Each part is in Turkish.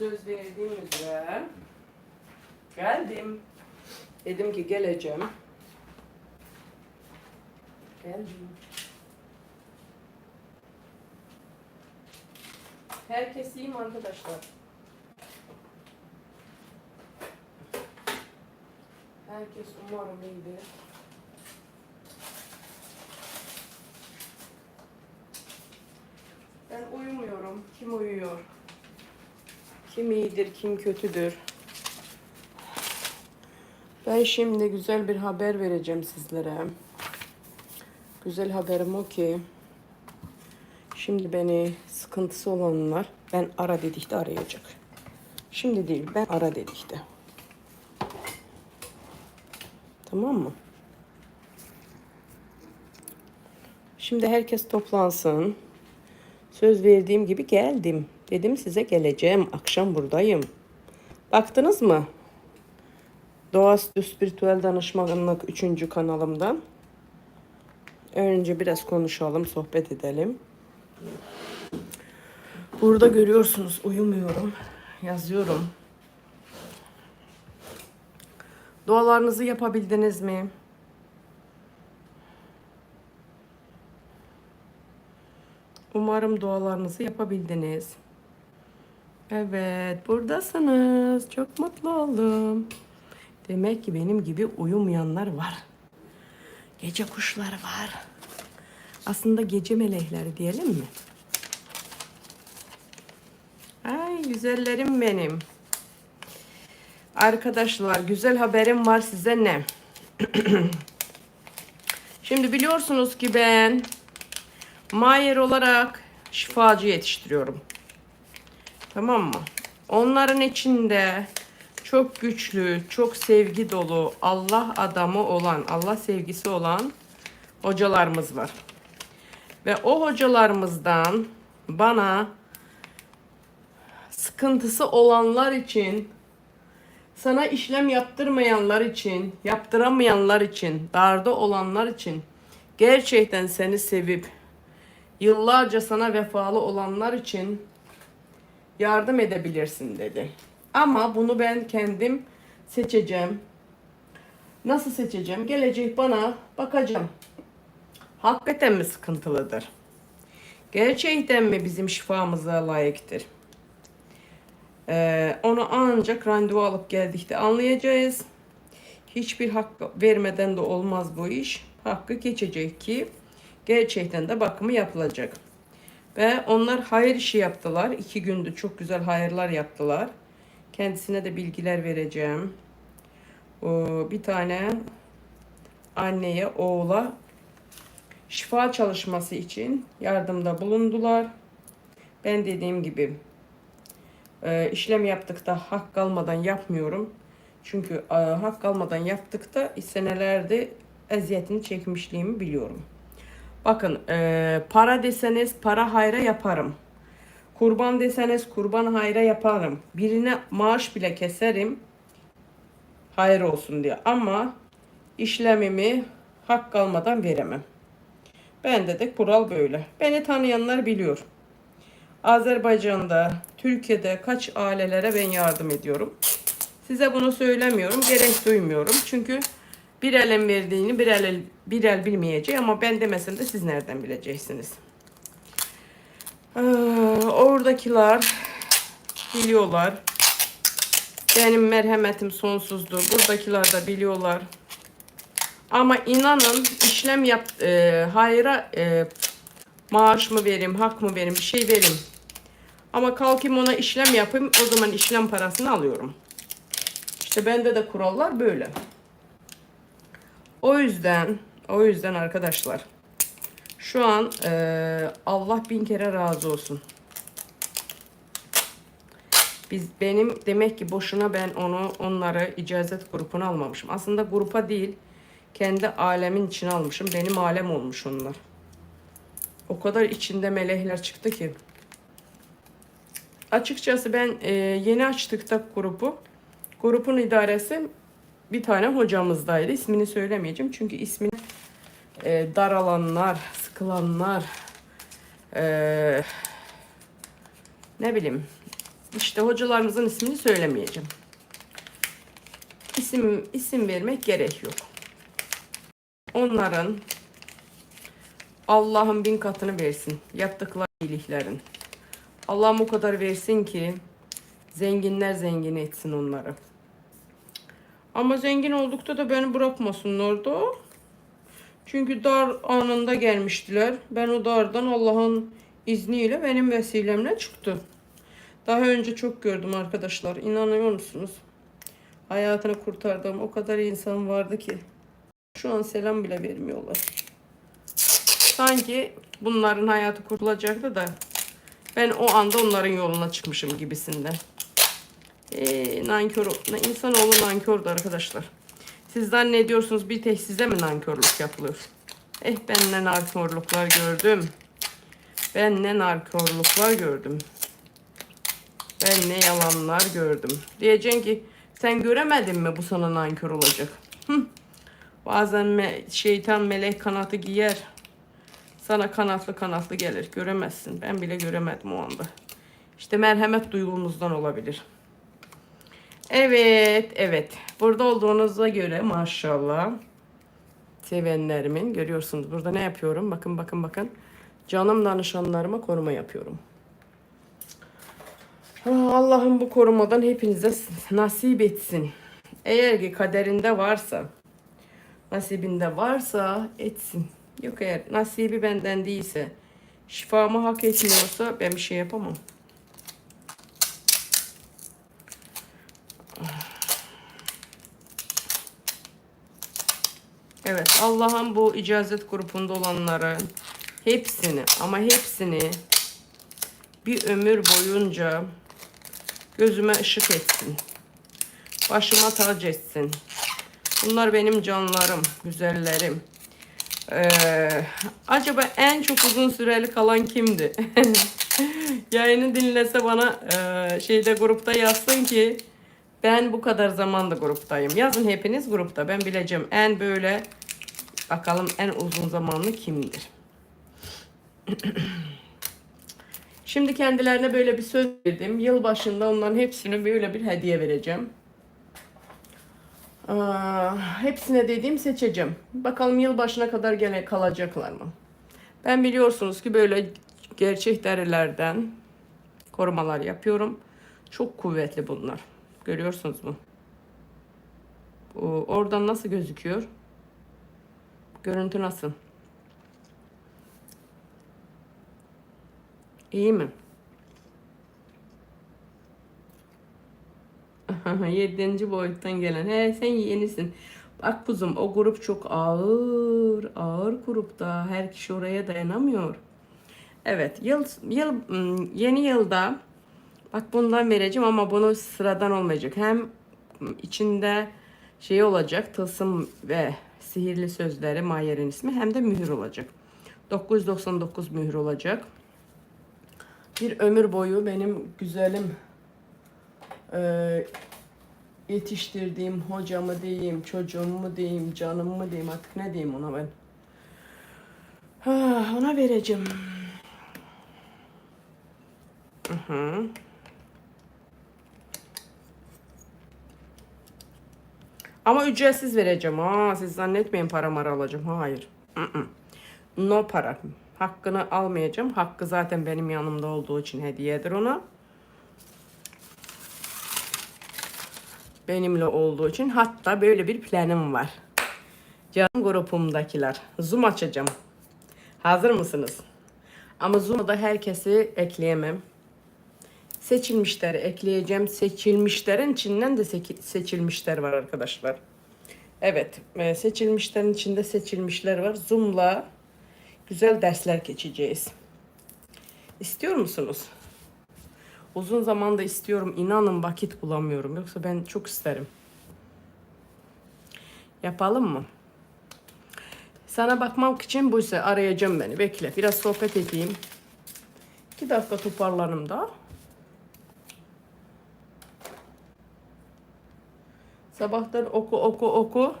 söz verdiğim üzere geldim. Dedim ki geleceğim. Geldim. Herkes iyi mi arkadaşlar? Herkes umarım iyidir. Ben uyumuyorum. Kim uyuyor? Kim iyidir, kim kötüdür? Ben şimdi güzel bir haber vereceğim sizlere. Güzel haberim o ki şimdi beni sıkıntısı olanlar ben ara dedikte arayacak. Şimdi değil, ben ara dedikte. Tamam mı? Şimdi herkes toplansın. Söz verdiğim gibi geldim. Dedim size geleceğim. Akşam buradayım. Baktınız mı? Doğaüstü Spiritüel Danışmanlık 3. kanalımdan. Önce biraz konuşalım, sohbet edelim. Burada görüyorsunuz uyumuyorum. Yazıyorum. Dualarınızı yapabildiniz mi? Umarım dualarınızı yapabildiniz. Evet, buradasınız. Çok mutlu oldum. Demek ki benim gibi uyumayanlar var. Gece kuşları var. Aslında gece melekleri diyelim mi? Ay güzellerim benim. Arkadaşlar güzel haberim var size ne? Şimdi biliyorsunuz ki ben Mayer olarak şifacı yetiştiriyorum. Tamam mı? Onların içinde çok güçlü, çok sevgi dolu, Allah adamı olan, Allah sevgisi olan hocalarımız var. Ve o hocalarımızdan bana sıkıntısı olanlar için, sana işlem yaptırmayanlar için, yaptıramayanlar için, darda olanlar için gerçekten seni sevip yıllarca sana vefalı olanlar için yardım edebilirsin dedi. Ama bunu ben kendim seçeceğim. Nasıl seçeceğim? Gelecek bana bakacağım. Hakikaten mi sıkıntılıdır? Gerçekten mi bizim şifamıza layıktır? Ee, onu ancak randevu alıp geldikte anlayacağız. Hiçbir hak vermeden de olmaz bu iş. Hakkı geçecek ki gerçekten de bakımı yapılacak. Ve onlar hayır işi yaptılar. İki gündür çok güzel hayırlar yaptılar. Kendisine de bilgiler vereceğim. Bir tane anneye, oğula şifa çalışması için yardımda bulundular. Ben dediğim gibi e, işlem yaptıkta hak kalmadan yapmıyorum. Çünkü e, hak kalmadan yaptıkta senelerde eziyetini çekmişliğimi biliyorum. Bakın e, para deseniz para hayra yaparım. Kurban deseniz kurban hayra yaparım. Birine maaş bile keserim. Hayır olsun diye. Ama işlemimi hak kalmadan veremem. Bende de kural böyle. Beni tanıyanlar biliyor. Azerbaycan'da, Türkiye'de kaç ailelere ben yardım ediyorum. Size bunu söylemiyorum. Gerek duymuyorum. Çünkü bir elin verdiğini bir el, bir el bilmeyecek ama ben demesem de siz nereden bileceksiniz? Ee, oradakiler biliyorlar. Benim merhametim sonsuzdur. Buradakiler de biliyorlar. Ama inanın işlem yap, e, hayra e, maaş mı vereyim, hak mı vereyim, bir şey vereyim. Ama kalkayım ona işlem yapayım, o zaman işlem parasını alıyorum. İşte bende de kurallar böyle. O yüzden, o yüzden arkadaşlar, şu an e, Allah bin kere razı olsun. Biz benim demek ki boşuna ben onu onları icazet grubuna almamışım. Aslında grupa değil, kendi alemin içine almışım. Benim alem olmuş onlar. O kadar içinde melekler çıktı ki. Açıkçası ben e, yeni açtıkta grubu, grubun idaresi bir tane hocamızdaydı. İsmini söylemeyeceğim çünkü ismini e, daralanlar, sıkılanlar, e, ne bileyim İşte hocalarımızın ismini söylemeyeceğim. İsim, isim vermek gerek yok. Onların Allah'ın bin katını versin. Yaptıkları iyiliklerin. Allah'ım o kadar versin ki zenginler zengin etsin onları. Ama zengin oldukta da beni bırakmasın orada. Çünkü dar anında gelmiştiler. Ben o dardan Allah'ın izniyle benim vesilemle çıktı. Daha önce çok gördüm arkadaşlar. İnanıyor musunuz? Hayatını kurtardığım o kadar insan vardı ki. Şu an selam bile vermiyorlar. Sanki bunların hayatı kurtulacaktı da ben o anda onların yoluna çıkmışım gibisinden. Ee, nankör, insanoğlu nankördü arkadaşlar. Siz zannediyorsunuz bir tek size mi nankörlük yapılıyor? Eh ben ne nankörlükler gördüm. Ben ne nankörlükler gördüm. Ben ne yalanlar gördüm. Diyeceksin ki sen göremedin mi bu sana nankör olacak? Bazen me- şeytan melek kanatı giyer. Sana kanatlı kanatlı gelir. Göremezsin. Ben bile göremedim o anda. İşte merhamet duygumuzdan olabilir. Evet, evet. Burada olduğunuza göre maşallah sevenlerimin görüyorsunuz. Burada ne yapıyorum? Bakın bakın bakın. Canım danışanlarıma koruma yapıyorum. Ah, Allah'ım bu korumadan hepinize nasip etsin. Eğer ki kaderinde varsa, nasibinde varsa etsin. Yok eğer nasibi benden değilse, şifamı hak etmiyorsa ben bir şey yapamam. Evet Allah'ım bu icazet grubunda olanların hepsini ama hepsini bir ömür boyunca gözüme ışık etsin. Başıma tac etsin. Bunlar benim canlarım, güzellerim. Ee, acaba en çok uzun süreli kalan kimdi? Yayını dinlese bana e, şeyde grupta yazsın ki ben bu kadar zamanda gruptayım. Yazın hepiniz grupta. Ben bileceğim en böyle bakalım en uzun zamanlı kimdir. Şimdi kendilerine böyle bir söz verdim. Yıl başında onların hepsine böyle bir hediye vereceğim. Aa, hepsine dediğim seçeceğim. Bakalım yıl başına kadar gene kalacaklar mı? Ben biliyorsunuz ki böyle gerçek derilerden korumalar yapıyorum. Çok kuvvetli bunlar. Görüyorsunuz mu? Oradan nasıl gözüküyor? Görüntü nasıl? İyi mi? Yedinci boyuttan gelen. He sen yenisin. Bak kuzum o grup çok ağır. Ağır grupta. Her kişi oraya dayanamıyor. Evet yıl, yıl yeni yılda bak bundan vereceğim ama bunu sıradan olmayacak. Hem içinde şey olacak tılsım ve sihirli sözleri Mayer'in ismi hem de mühür olacak. 999 mühür olacak. Bir ömür boyu benim güzelim e, yetiştirdiğim hocamı diyeyim, çocuğumu diyeyim, canımı diyeyim artık ne diyeyim ona ben. Ha, ona vereceğim. Hı hı. Ama ücretsiz vereceğim. Ha, siz zannetmeyin para alacağım. Hayır. No para. Hakkını almayacağım. Hakkı zaten benim yanımda olduğu için hediyedir ona. Benimle olduğu için hatta böyle bir planım var. Canım grubumdakiler. Zoom açacağım. Hazır mısınız? Ama Zoom'da herkesi ekleyemem. Seçilmişleri ekleyeceğim. Seçilmişlerin içinden de seçilmişler var arkadaşlar. Evet, e, seçilmişlerin içinde seçilmişler var. Zoom'la güzel dersler geçeceğiz. İstiyor musunuz? Uzun zamanda istiyorum. İnanın vakit bulamıyorum. Yoksa ben çok isterim. Yapalım mı? Sana bakmak için buysa arayacağım beni. Bekle. Biraz sohbet edeyim. İki dakika toparlanım da. Sabahtan oku oku oku.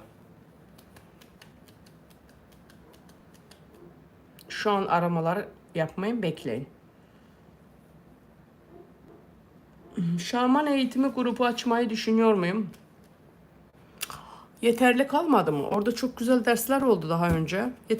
Şu an aramalar yapmayın bekleyin. Şaman eğitimi grubu açmayı düşünüyor muyum? Yeterli kalmadı mı? Orada çok güzel dersler oldu daha önce. Yeter